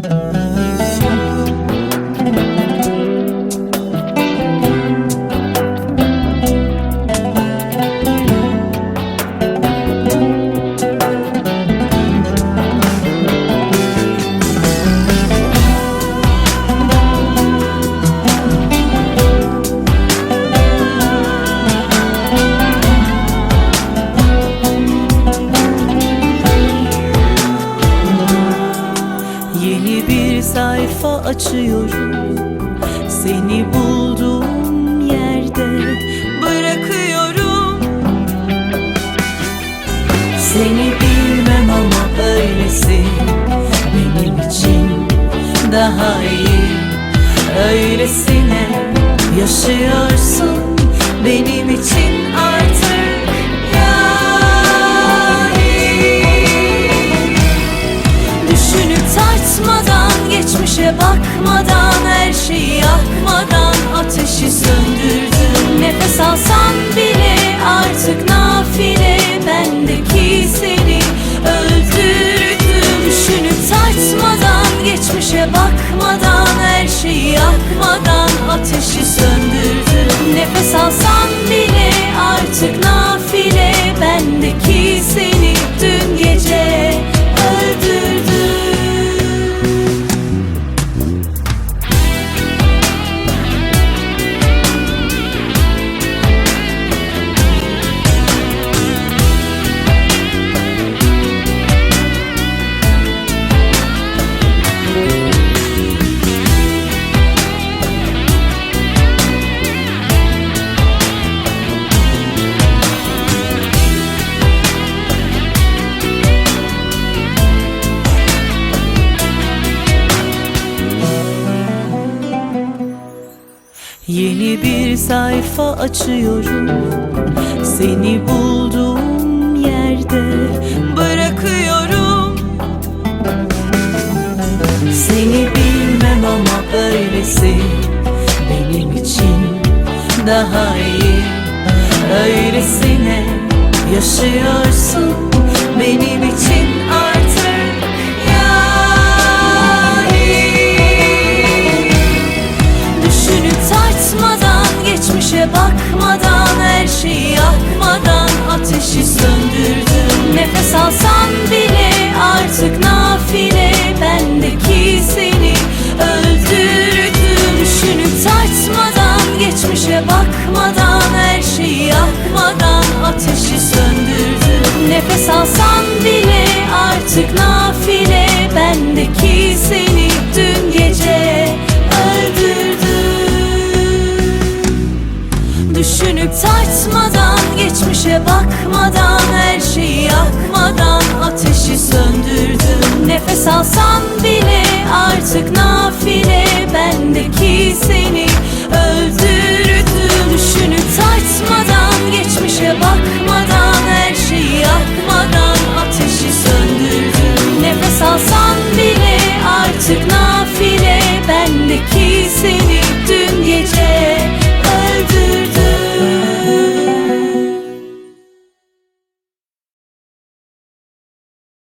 Yeni sayfa açıyorum. Seni bulduğum yerde bırakıyorum. Seni bilmem ama öylesi Benim için daha iyi. Öylesine yaşıyorsun Benim için geçmişe bakmadan Her şeyi yakmadan ateşi söndürdüm. Nefes alsan bile artık nafile Bendeki seni öldürdüm. Düşünüp tartmadan, geçmişe bakmadan Her şeyi yakmadan ateşi söndürdüm. Nefes alsan bile artık nafile Bendeki Yeni bir sayfa açıyorum. Seni bulduğum yerde bırakıyorum. Seni bilmem ama öylesi Benim için daha iyi. Öylesine yaşıyorsun ateşi söndürdüm Nefes alsan bile artık nafile. Bendeki seni dün gece öldürdüm Düşünüp tartmadan, geçmişe bakmadan Her şeyi yakmadan ateşi söndürdüm Nefes alsan bile artık nafile. Bendeki seni